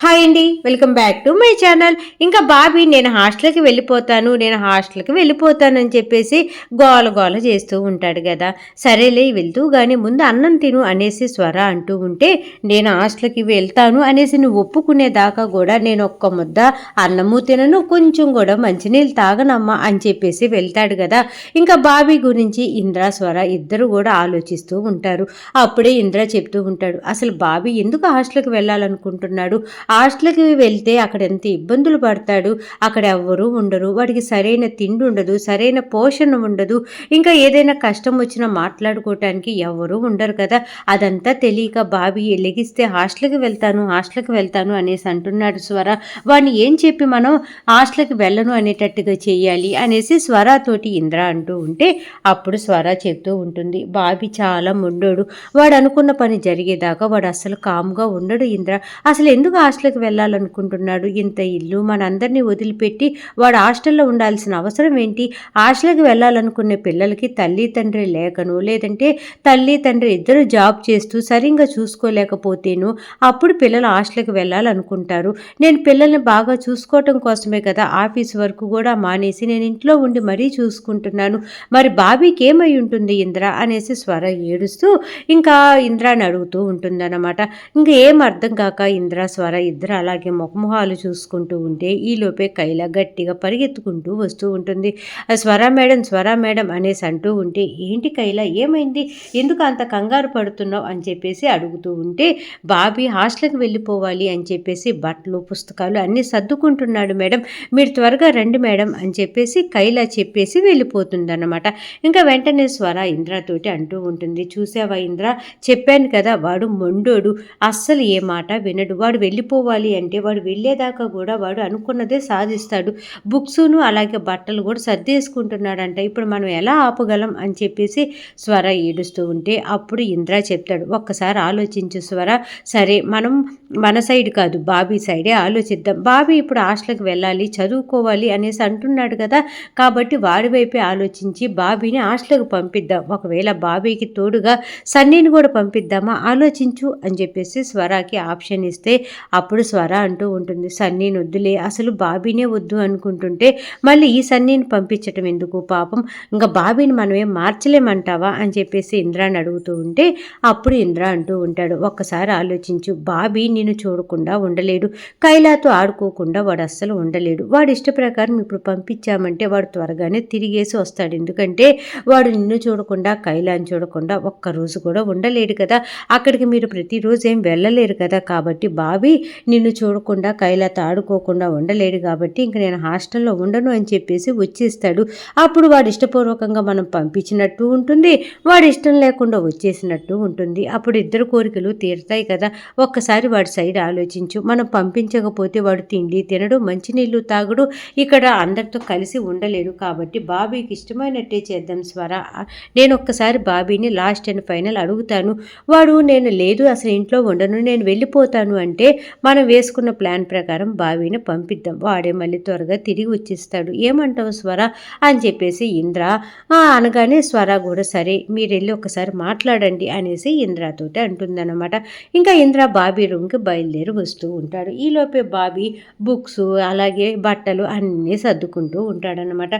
Hi అండి welcome back to my channel. ఇంకా బాబీ నేను హాస్టల్కి వెళ్ళిపోతాను నేను హాస్టల్కి వెళ్ళిపోతాను అని చెప్పేసి గోల గోల చేస్తూ ఉంటాడు కదా. సరేలే వెళ్తూ కానీ ముందు అన్నం తిను అనేసి స్వర అంటూ ఉంటే నేను హాస్టల్కి వెళ్తాను అనేసి నువ్వు ఒప్పుకునేదాకా కూడా నేను ఒక్క ముద్ద అన్నము తినను కొంచెం కూడా మంచినీళ్ళు తాగనమ్మా అని చెప్పేసి వెళ్తాడు కదా. ఇంకా బాబీ గురించి ఇంద్ర స్వర ఇద్దరు కూడా ఆలోచిస్తూ ఉంటారు. అప్పుడే ఇంద్ర చెప్తూ ఉంటాడు అసలు బాబీ ఎందుకు హాస్టల్కి వెళ్ళాలనుకుంటున్నాడు? హాస్టల్కి వెళ్తే అక్కడ ఎంత ఇబ్బందులు పడతాడు అక్కడ ఎవ్వరూ ఉండరు. వాడికి సరైన తిండి ఉండదు సరైన పోషణ ఉండదు. ఇంకా ఏదైనా కష్టం వచ్చినా మాట్లాడుకోవటానికి ఎవరూ ఉండరు కదా. అదంతా తెలియక బాబీ లెగిస్తే హాస్టల్కి వెళ్తాను హాస్టల్కి వెళ్తాను అనేసి అంటున్నాడు స్వర. వాడిని ఏం చెప్పి మనం హాస్టల్కి వెళ్ళను అనేటట్టుగా చేయాలి అనేసి స్వరాతోటి ఇంద్ర అంటూ ఉంటే అప్పుడు స్వర చెప్తూ ఉంటుంది. బాబీ చాలా ముండోడు. వాడు అనుకున్న పని జరిగేదాకా వాడు అసలు కామ్గా ఉండడు ఇంద్ర. అసలు ఎందుకు హాస్టల్ హాస్టల్కి వెళ్ళాలనుకుంటున్నాడు. ఇంత ఇల్లు మనందరినీ వదిలిపెట్టి వాడు హాస్టల్లో ఉండాల్సిన అవసరం ఏంటి? హాస్టల్కి వెళ్ళాలనుకునే పిల్లలకి తల్లి తండ్రి లేకను లేదంటే తల్లి తండ్రి ఇద్దరు జాబ్ చేస్తూ సరిగ్గా చూసుకోలేకపోతేను అప్పుడు పిల్లలు హాస్టల్కి వెళ్ళాలనుకుంటారు. నేను పిల్లల్ని బాగా చూసుకోవటం కోసమే కదా ఆఫీస్ వరకు కూడా మానేసి నేను ఇంట్లో ఉండి మరీ చూసుకుంటున్నాను. మరి బాబీకి ఏమై ఉంటుంది ఇంద్ర? అనేసి స్వర ఏడుస్తూ ఇంకా ఇంద్రాని అడుగుతూ ఉంటుందన్నమాట. ఇంకా ఏం అర్థం కాక ఇంద్ర స్వర ఇద్దరు అలాగే ముఖముఖాలు చూసుకుంటూ ఉంటే ఈలోపే కైల గట్టిగా పరిగెత్తుకుంటూ వస్తూ ఉంటుంది. "ఆ స్వర మేడం స్వర మేడం అనేసి అంటూ ఉంటే ఏంటి కైల ఏమైంది? ఎందుకు అంత కంగారు పడుతున్నావు? అని చెప్పేసి అడుగుతూ ఉంటే బాబీ హాస్టల్కి వెళ్ళిపోవాలి అని చెప్పేసి బట్టలు పుస్తకాలు అన్నీ సర్దుకుంటున్నాడు మేడం. మీరు త్వరగా రండి మేడం అని చెప్పేసి కైలా చెప్పేసి వెళ్ళిపోతుందన్నమాట. ఇంకా వెంటనే స్వర ఇంద్రతోటి అంటూ ఉంటుంది. చూసావా ఇంద్ర? చెప్పాను కదా వాడు మొండోడు. అస్సలు ఏ మాట వినడు. వాడు వెళ్ళిపో వెళ్ళిపోవాలి అంటే వాడు వెళ్ళేదాకా కూడా వాడు అనుకున్నదే సాధిస్తాడు. బుక్స్ను అలాగే బట్టలు కూడా సర్దేసుకుంటున్నాడంట. ఇప్పుడు మనం ఎలా ఆపగలం అని చెప్పేసి స్వర ఏడుస్తూ ఉంటే అప్పుడు ఇంద్ర చెప్తాడు ఒక్కసారి ఆలోచించు స్వర. సరే మనం మన సైడ్ కాదు బాబీ సైడే ఆలోచిద్దాం. బాబీ ఇప్పుడు హాస్టల్కి వెళ్ళాలి చదువుకోవాలి అనేసి అంటున్నాడు కదా. కాబట్టి వాడి వైపే ఆలోచించి బాబీని హాస్టల్కి పంపిద్దాం. ఒకవేళ బాబీకి తోడుగా సన్నీని కూడా పంపిద్దామా? ఆలోచించు అని చెప్పేసి స్వరాకి ఆప్షన్ ఇస్తే అప్పుడు స్వర అంటూ ఉంటుంది. సన్నీని వద్దులే అసలు బాబీనే వద్దు అనుకుంటుంటే మళ్ళీ ఈ సన్నీని పంపించటం ఎందుకు పాపం? ఇంకా బాబీని మనమే మార్చలేమంటావా? అని చెప్పేసి ఇంద్రాని అడుగుతూ ఉంటే అప్పుడు ఇంద్ర అంటూ ఉంటాడు. ఒక్కసారి ఆలోచించు బాబీ నిన్ను చూడకుండా ఉండలేడు. కైలాతో ఆడుకోకుండా వాడు అస్సలు ఉండలేడు. వాడి ఇష్ట ప్రకారం ఇప్పుడు పంపించామంటే వాడు త్వరగానే తిరిగేసి వస్తాడు. ఎందుకంటే వాడు నిన్ను చూడకుండా కైలాని చూడకుండా ఒక్క రోజు కూడా ఉండలేడు కదా. అక్కడికి మీరు ప్రతిరోజు ఏం వెళ్ళలేరు కదా. కాబట్టి బాబీ నిన్ను చూడకుండా కైలాతో ఆడుకోకుండా ఉండలేడు కాబట్టి ఇంక నేను హాస్టల్లో ఉండను అని చెప్పేసి వచ్చేస్తాడు. అప్పుడు వాడు ఇష్టపూర్వకంగా మనం పంపించినట్టు ఉంటుంది. వాడు ఇష్టం లేకుండా వచ్చేసినట్టు ఉంటుంది. అప్పుడు ఇద్దరు కోరికలు తీరుతాయి కదా. ఒక్కసారి వాడి సైడ్ ఆలోచించు. మనం పంపించకపోతే వాడు తిండి తినడు మంచినీళ్ళు తాగుడు. ఇక్కడ అందరితో కలిసి ఉండలేడు కాబట్టి బాబీకి ఇష్టమైనట్టే చేద్దాం స్వర. నేను ఒక్కసారి బాబీని లాస్ట్ అండ్ ఫైనల్ అడుగుతాను. వాడు నేను లేదు అసలు ఇంట్లో ఉండను. నేను వెళ్ళిపోతాను అంటే మనం వేసుకున్న ప్లాన్ ప్రకారం బాబీని పంపిద్దాం. వాడే మళ్ళీ త్వరగా తిరిగి వచ్చేస్తాడు. ఏమంటావు స్వర? అని చెప్పేసి ఇంద్ర అనగానే స్వర కూడా సరే మీరు వెళ్ళి ఒకసారి మాట్లాడండి అనేసి ఇంద్రతోటి అంటుందన్నమాట. ఇంకా ఇంద్ర బాబీ రూమ్కి బయలుదేరి వస్తూ ఉంటాడు. ఈలోపే బాబీ బుక్స్ అలాగే బట్టలు అన్నీ సర్దుకుంటూ ఉంటాడనమాట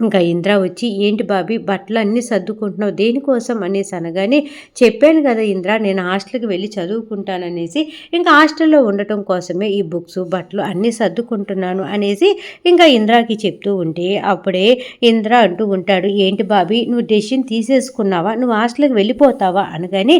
ఇంకా ఇంద్ర వచ్చి ఏంటి బాబీ బట్టలు అన్నీ సర్దుకుంటున్నావు దేనికోసం? అనేసి అనగానే చెప్పాను కదా ఇంద్ర నేను హాస్టల్కి వెళ్ళి చదువుకుంటాననేసి ఇంకా హాస్టల్లో ఉండటం కోసమే ఈ బుక్స్ బట్టలు అన్నీ సర్దుకుంటున్నాను అనేసి ఇంకా ఇంద్రాకి చెప్తూ ఉంటే అప్పుడే ఇంద్ర అంటూ ఉంటాడు ఏంటి బాబీ నువ్వు డెసిషన్ తీసేసుకున్నావా? నువ్వు హాస్టల్కి వెళ్ళిపోతావా? అనగానే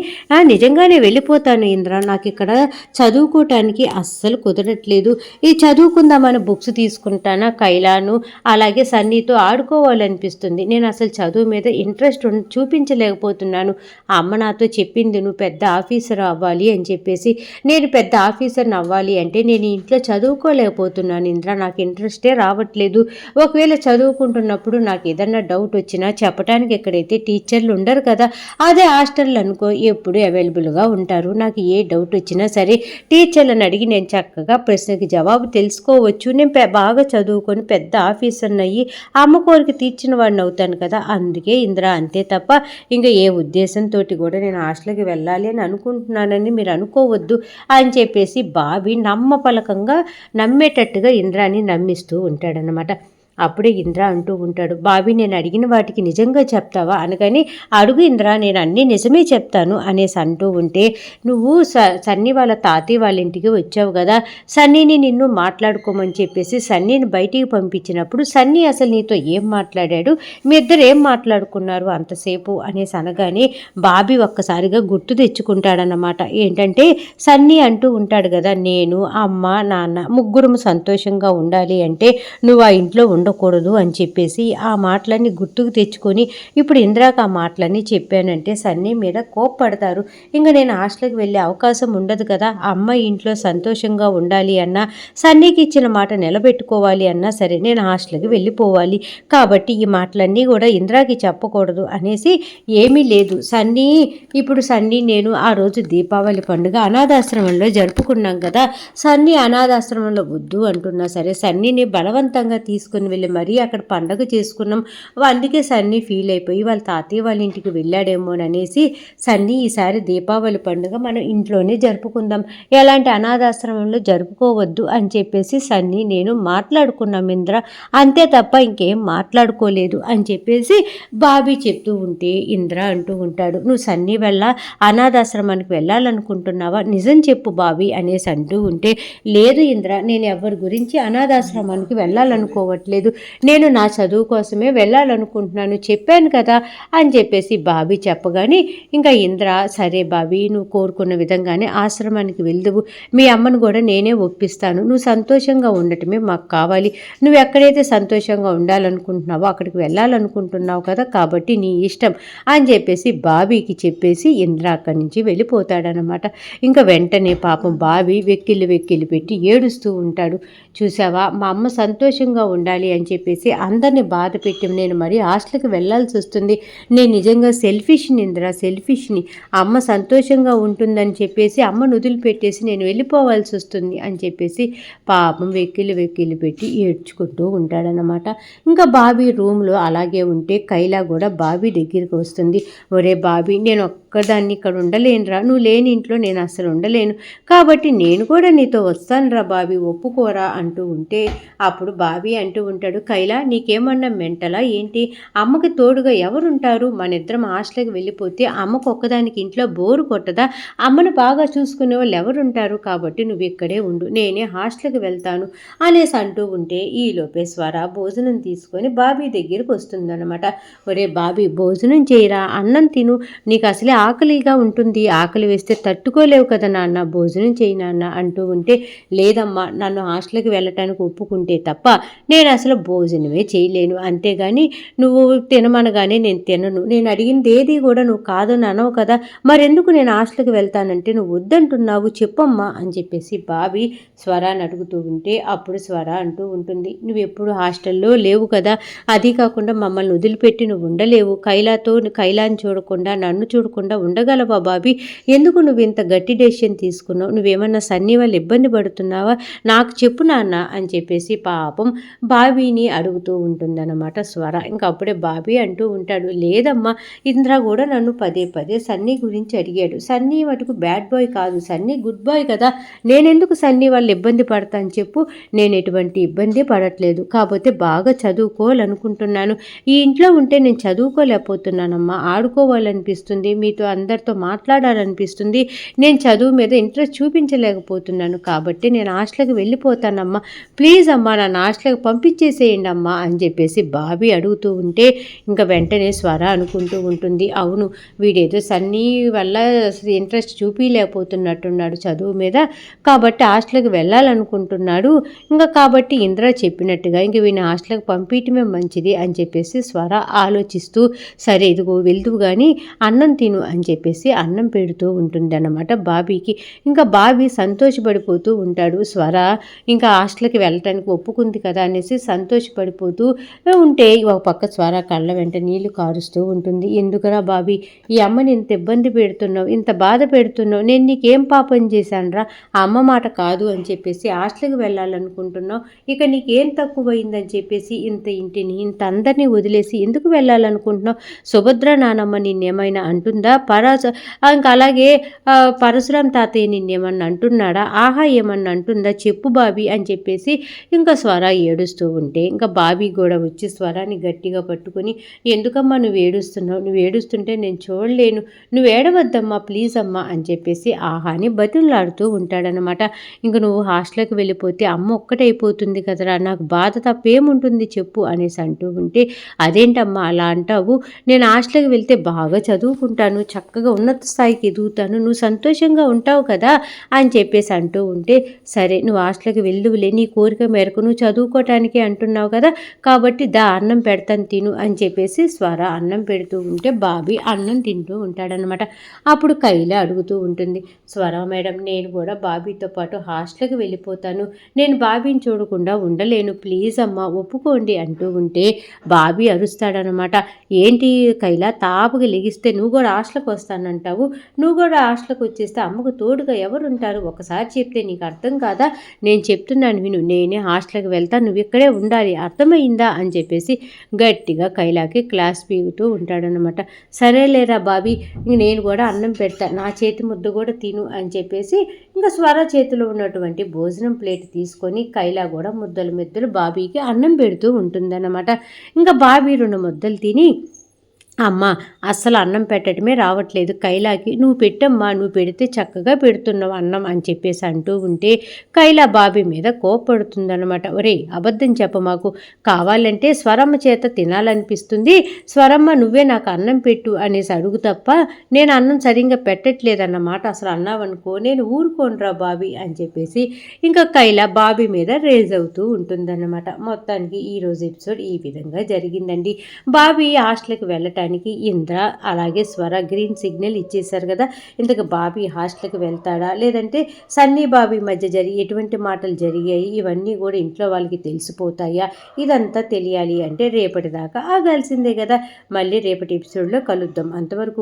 నిజంగానే వెళ్ళిపోతాను ఇంద్ర నాకు ఇక్కడ చదువుకోవటానికి అస్సలు కుదరట్లేదు. ఈ చదువుకుందామని బుక్స్ తీసుకుంటానా కైలాను అలాగే సన్నీతో ఆడుకోవాలనిపిస్తుంది నేను అసలు చదువు మీద ఇంట్రెస్ట్ చూపించలేకపోతున్నాను. అమ్మ నాతో చెప్పింది నువ్వు పెద్ద ఆఫీసర్ అవ్వాలి అని చెప్పేసి నేను పెద్ద ఆఫీసర్ని అవ్వాలి అంటే నేను ఇంట్లో చదువుకోలేకపోతున్నాను. ఇంద్ర నాకు ఇంట్రెస్టే రావట్లేదు. ఒకవేళ చదువుకుంటున్నప్పుడు నాకు ఏదన్నా డౌట్ వచ్చినా చెప్పడానికి ఎక్కడైతే టీచర్లు ఉండరు కదా అదే హాస్టల్ అనుకో ఎప్పుడు అవైలబుల్గా ఉంటారు. నాకు ఏ డౌట్ వచ్చినా సరే టీచర్లను అడిగి నేను చక్కగా ప్రశ్నకి జవాబు తెలుసుకోవచ్చు. నేను బాగా చదువుకొని పెద్ద ఆఫీసర్ని అయ్యి అమ్మ కోరిక తీర్చిన వాడిని అవుతాను కదా అందుకే ఇంద్ర అంతే తప్ప ఇంకా ఏ ఉద్దేశంతో కూడా నేను హాస్టల్కి వెళ్ళాలి అని అనుకుంటున్నానని మీరు అనుకోవద్దు అని చెప్పేసి బాబీ నమ్మపలకంగా నమ్మేటట్టుగా ఇంద్రాని నమ్మిస్తూ ఉంటాడనమాట అప్పుడే ఇంద్ర అంటూ ఉంటాడు బాబీ నేను అడిగిన వాటికి నిజంగా చెప్తావా? అనగానే అడుగు ఇంద్ర నేను అన్నీ నిజమే చెప్తాను అనేసి అంటూ ఉంటే నువ్వు స సన్నీ వాళ్ళ తాతయ్య వాళ్ళ ఇంటికి వచ్చావు కదా సన్నీని నిన్ను మాట్లాడుకోమని చెప్పేసి సన్నీని బయటికి పంపించినప్పుడు సన్నీ అసలు నీతో ఏం మాట్లాడాడు మీ ఇద్దరు ఏం మాట్లాడుకున్నారు అంతసేపు? అనేసి అనగానే బాబీ ఒక్కసారిగా గుర్తు తెచ్చుకుంటాడనమాట ఏంటంటే సన్నీ అంటూ ఉంటాడు కదా నేను అమ్మ నాన్న ముగ్గురు సంతోషంగా ఉండాలి అంటే నువ్వు ఆ ఇంట్లో ఉండకూడదు అని చెప్పేసి ఆ మాటలన్నీ గుర్తుకు తెచ్చుకొని ఇప్పుడు ఇందిరాకు ఆ మాటలన్నీ చెప్పానంటే సన్నీ మీద కోప్పడతారు. ఇంకా నేను హాస్టల్కి వెళ్ళే అవకాశం ఉండదు కదా ఆ అమ్మాయి ఇంట్లో సంతోషంగా ఉండాలి అన్నా సన్నీకి ఇచ్చిన మాట నిలబెట్టుకోవాలి అన్నా సరే నేను హాస్టల్కి వెళ్ళిపోవాలి. కాబట్టి ఈ మాటలన్నీ కూడా ఇందిరాకి చెప్పకూడదు అనేసి ఏమీ లేదు. సన్నీ ఇప్పుడు సన్నీ నేను ఆ రోజు దీపావళి పండుగ అనాథాశ్రమంలో జరుపుకున్నాం కదా సన్నీ అనాథాశ్రమంలో వద్దు అంటున్నా సరే సన్నీని బలవంతంగా తీసుకుని వెళ్ళి మరీ అక్కడ పండగ చేసుకున్నాం. అందుకే సన్నీ ఫీల్ అయిపోయి వాళ్ళ తాతయ్య వాళ్ళ ఇంటికి వెళ్ళాడేమో అనేసి సన్నీ ఈసారి దీపావళి పండుగ మనం ఇంట్లోనే జరుపుకుందాం. ఎలాంటి అనాథాశ్రమంలో జరుపుకోవద్దు అని చెప్పేసి సన్నీ నేను మాట్లాడుకున్నాం ఇంద్ర అంతే తప్ప ఇంకేం మాట్లాడుకోలేదు అని చెప్పేసి బాబీ చెప్తూ ఉంటే ఇంద్ర అంటూ ఉంటాడు. నువ్వు సన్నీ వెళ్ళ అనాథాశ్రమానికి వెళ్ళాలనుకుంటున్నావా? నిజం చెప్పు బాబీ అనేసి అంటూ ఉంటే లేదు ఇంద్ర నేను ఎవరి గురించి అనాథాశ్రమానికి వెళ్ళాలనుకోవట్లేదు. నేను నా చదువు కోసమే వెళ్ళాలనుకుంటున్నాను చెప్పాను కదా అని చెప్పేసి బాబీ చెప్పగానే ఇంకా ఇంద్ర సరే బాబీ నువ్వు కోరుకున్న విధంగానే ఆశ్రమానికి వెళ్దువు. మీ అమ్మను కూడా నేనే ఒప్పిస్తాను. నువ్వు సంతోషంగా ఉండటమే మాకు కావాలి. నువ్వు ఎక్కడైతే సంతోషంగా ఉండాలనుకుంటున్నావో అక్కడికి వెళ్ళాలనుకుంటున్నావు కదా కాబట్టి నీ ఇష్టం అని చెప్పేసి బాబీకి చెప్పేసి ఇంద్ర అక్కడి నుంచి వెళ్ళిపోతాడనమాట ఇంకా వెంటనే పాపం బాబీ వెక్కిళ్ళు వెక్కిళ్ళు పెట్టి ఏడుస్తూ ఉంటాడు. చూసావా? మా అమ్మ సంతోషంగా ఉండాలి అని చెప్పేసి అందరిని బాధ పెట్టి నేను మరీ హాస్టల్కి వెళ్ళాల్సి వస్తుంది. నేను నిజంగా సెల్ఫిష్ని ఇందిరా సెల్ఫిష్ని అమ్మ సంతోషంగా ఉంటుందని చెప్పేసి అమ్మను వదిలిపెట్టేసి నేను వెళ్ళిపోవాల్సి వస్తుంది అని చెప్పేసి పాపం వెక్కిలు వెక్కిలు పెట్టి ఏడ్చుకుంటూ ఉంటాడనమాట ఇంకా బాబీ రూమ్లో అలాగే ఉంటే కైలా కూడా బాబీ దగ్గరికి వస్తుంది. ఒరే బాబీ నేను ఒక్కదాన్ని ఇక్కడ ఉండలేనురా. నువ్వు లేని ఇంట్లో నేను అసలు ఉండలేను. కాబట్టి నేను కూడా నీతో వస్తానురా బాబీ ఒప్పుకోరా అంటూ ఉంటే అప్పుడు బాబీ అంటూ ఉంటాడు. కైలా నీకేమన్నా మెంటలా? ఏంటి? అమ్మకి తోడుగా ఎవరుంటారు? మన ఇద్దరం హాస్టల్కి వెళ్ళిపోతే అమ్మకు ఒక్కదానికి ఇంట్లో బోరు కొట్టదా? అమ్మను బాగా చూసుకునే వాళ్ళు ఎవరుంటారు? కాబట్టి నువ్వు ఇక్కడే ఉండు. నేనే హాస్టల్కి వెళ్తాను. అనేసి అంటూ ఉంటే ఈ లోపే స్వర భోజనం తీసుకొని బాబీ దగ్గరికి వస్తుందన్నమాట. ఒరే బాబీ భోజనం చేయరా? అన్నం తిను. నీకు అసలే ఆకలిగా ఉంటుంది. ఆకలి వేస్తే తట్టుకోలేవు కదా నాన్న. భోజనం చేయి నాన్న అంటూ ఉంటే లేదమ్మా నన్ను హాస్టల్కి వెళ్ళటానికి ఒప్పుకుంటే తప్ప నేను అసలు భోజనమే చేయలేను. అంతేగాని నువ్వు తినమనగానే నేను తినను. నేను అడిగింది ఏది కూడా నువ్వు కాదని అనవు కదా. మరెందుకు నేను హాస్టల్కి వెళ్తానంటే నువ్వు వద్దంటున్నావు చెప్పమ్మా అని చెప్పేసి బాబీ స్వరాన్ని అడుగుతూ ఉంటే అప్పుడు స్వర అంటూ ఉంటుంది. నువ్వు ఎప్పుడు హాస్టల్లో లేవు కదా. అది కాకుండా మమ్మల్ని వదిలిపెట్టి నువ్వు ఉండలేవు. కైలాతో కైలాని చూడకుండా నన్ను చూడకుండా ఉండగలవా బాబీ? ఎందుకు నువ్వు ఇంత గట్టి డెసిషన్ తీసుకున్నావు? నువ్వేమన్నా సన్నీ వాళ్ళు ఇబ్బంది పడుతున్నావా? నాకు చెప్పు నాన్న అని చెప్పేసి పాపం బాబీని అడుగుతూ ఉంటుందన్నమాట. స్వర ఇంకా అప్పుడే బాబీ అంటూ ఉంటాడు లేదమ్మా ఇంద్ర కూడా నన్ను పదే పదే సన్నీ గురించి అడిగాడు. సన్నీ మటుకు బ్యాడ్ బాయ్ కాదు. సన్నీ గుడ్ బాయ్ కదా. నేనెందుకు సన్నీ వాళ్ళు ఇబ్బంది పడతాను చెప్పు. నేను ఎటువంటి ఇబ్బంది పడట్లేదు. కాకపోతే బాగా చదువుకోవాలనుకుంటున్నాను. ఈ ఇంట్లో ఉంటే నేను చదువుకోలేకపోతున్నానమ్మా. ఆడుకోవాలనిపిస్తుంది. మీతో అందరితో మాట్లాడాలనిపిస్తుంది. నేను చదువు మీద ఇంట్రెస్ట్ చూపించలేకపోతున్నాను. కాబట్టి నేను హాస్టల్కి వెళ్ళిపోతానమ్మా. ప్లీజ్ అమ్మా నన్ను హాస్టల్కి చేసేయండి అమ్మా అని చెప్పేసి బాబీ అడుగుతూ ఉంటే ఇంకా వెంటనే స్వర అనుకుంటూ ఉంటుంది. అవును వీడేదో సన్నీ వల్ల ఇంట్రెస్ట్ చూపించలేకపోతున్నట్టున్నాడు చదువు మీద. కాబట్టి హాస్టల్కి వెళ్ళాలనుకుంటున్నాడు. ఇంకా కాబట్టి ఇంద్ర చెప్పినట్టుగా ఇంక వీని హాస్టల్కి పంపించడమే మంచిది అని చెప్పేసి స్వర ఆలోచిస్తూ సరే ఇదిగో వెళ్దువు కానీ అన్నం తిను అని చెప్పేసి అన్నం పెడుతూ ఉంటుంది అన్నమాట బాబీకి. ఇంకా బాబీ సంతోషపడిపోతూ ఉంటాడు. స్వర ఇంకా హాస్టల్కి వెళ్ళటానికి ఒప్పుకుంది కదా అనేసి సంతోషపడిపోతూ ఉంటే ఒక పక్క స్వర కళ్ళ వెంట నీళ్ళు కారుస్తూ ఉంటుంది. ఎందుకురా బాబీ? ఈ అమ్మని ఇంత ఇబ్బంది పెడుతున్నావు ఇంత బాధ పెడుతున్నావు నేను నీకేం పాపం చేశానురా? ఆ అమ్మ మాట కాదు అని చెప్పేసి హాస్టల్కి వెళ్ళాలనుకుంటున్నావు. ఇక నీకేం తక్కువైందని చెప్పేసి ఇంత ఇంటిని ఇంత అందరినీ వదిలేసి ఎందుకు వెళ్ళాలనుకుంటున్నావు? సుభద్ర నానమ్మ నిన్నేమైనా అంటుందా? పరాస ఇంకా అలాగే పరశురాం తాతయ్య నిన్నేమన్నా అంటున్నాడా? ఆహా ఏమన్నా అంటుందా? చెప్పు బాబీ అని చెప్పేసి ఇంకా స్వర ఏడుస్తూ ఉంటే ఇంకా బాబీ కూడా వచ్చి స్వరాన్ని గట్టిగా పట్టుకొని ఎందుకమ్మా నువ్వు ఏడుస్తున్నావు? నువ్వు ఏడుస్తుంటే నేను చూడలేను. నువ్వు ఏడవద్దమ్మా ప్లీజ్ అమ్మా అని చెప్పేసి ఆహాని బతులాడుతూ ఉంటాడనమాట ఇంక నువ్వు హాస్టల్కి వెళ్ళిపోతే అమ్మ ఒక్కటైపోతుంది కదరా నాకు బాధ తప్పేముంటుంది చెప్పు అనేసి అంటూ ఉంటే అదేంటమ్మా అలా అంటావు? నేను హాస్టల్కి వెళ్తే బాగా చదువుకుంటాను చక్కగా ఉన్నత స్థాయికి ఎదుగుతాను నువ్వు సంతోషంగా ఉంటావు కదా అని చెప్పేసి అంటూ ఉంటే సరే నువ్వు హాస్టల్కి వెళ్ళువులే నీ కోరిక మేరకు నువ్వు చదువుకోవటానికి అంటున్నావు కదా? కాబట్టి దా అన్నం పెడతాను తిను అని చెప్పేసి స్వర అన్నం పెడుతూ ఉంటే బాబీ అన్నం తింటూ ఉంటాడనమాట అప్పుడు కైల అడుగుతూ ఉంటుంది. స్వర మేడం నేను కూడా బాబీతో పాటు హాస్టల్కి వెళ్ళిపోతాను. నేను బాబీని చూడకుండా ఉండలేను. ప్లీజ్ అమ్మ ఒప్పుకోండి అంటూ ఉంటే బాబీ అరుస్తాడనమాట ఏంటి కైలా తాపుగా లెగిస్తే నువ్వు కూడా హాస్టల్కి వస్తానంటావు? నువ్వు కూడా హాస్టల్కి వచ్చేస్తే అమ్మకు తోడుగా ఎవరుంటారు? ఒకసారి చెప్తే నీకు అర్థం కాదా? నేను చెప్తున్నాను విను. నేనే హాస్టల్కి వెళ్తా నువ్వు ఇక్కడే ఉండాలి అర్థమైందా అని చెప్పేసి గట్టిగా కైలాకి క్లాస్ పీగుతూ ఉంటాడనమాట సరేలేరా బాబీ నేను కూడా అన్నం పెడతా నా చేతి ముద్ద కూడా తిను అని చెప్పేసి ఇంకా స్వర చేతిలో ఉన్నటువంటి భోజనం ప్లేట్ తీసుకొని కైలా కూడా ముద్దలు మెద్దలు బాబీకి అన్నం పెడుతూ ఉంటుందన్నమాట. ఇంకా బాబీ రెండు ముద్దలు తిని అమ్మ అస్సలు అన్నం పెట్టడమే రావట్లేదు. కైలాకి నువ్వు పెట్టమ్మా నువ్వు పెడితే చక్కగా పెడుతున్నావు అన్నం అని చెప్పేసి అంటూ ఉంటే కైలా బాబీ మీద కోపడుతుందనమాట ఒరే అబద్ధం చెప్ప మాకు. కావాలంటే స్వరమ్మ చేత తినాలనిపిస్తుంది. స్వరమ్మ నువ్వే నాకు అన్నం పెట్టు అనేసి అడుగు తప్ప నేను అన్నం సరిగ్గా పెట్టట్లేదన్నమాట. అసలు అన్నావనుకో నేను ఊరుకోనరా బాబీ అని చెప్పేసి ఇంకా కైలా బాబీ మీద రేజ్ అవుతూ ఉంటుందన్నమాట. మొత్తానికి ఈరోజు ఎపిసోడ్ ఈ విధంగా జరిగిందండి. బాబీ హాస్టల్కి వెళ్ళటానికి చేయడానికి ఇంద్ర అలాగే స్వర గ్రీన్ సిగ్నల్ ఇచ్చేశారు కదా. ఇంతకు బాబీ హాస్టల్కి వెళ్తాడా? లేదంటే సన్నీ బాబీ మధ్య జరిగి ఎటువంటి మాటలు జరిగాయి? ఇవన్నీ కూడా ఇంట్లో వాళ్ళకి తెలిసిపోతాయా? ఇదంతా తెలియాలి అంటే రేపటి దాకా ఆగాల్సిందే కదా. మళ్ళీ రేపటి ఎపిసోడ్లో కలుద్దాం. అంతవరకు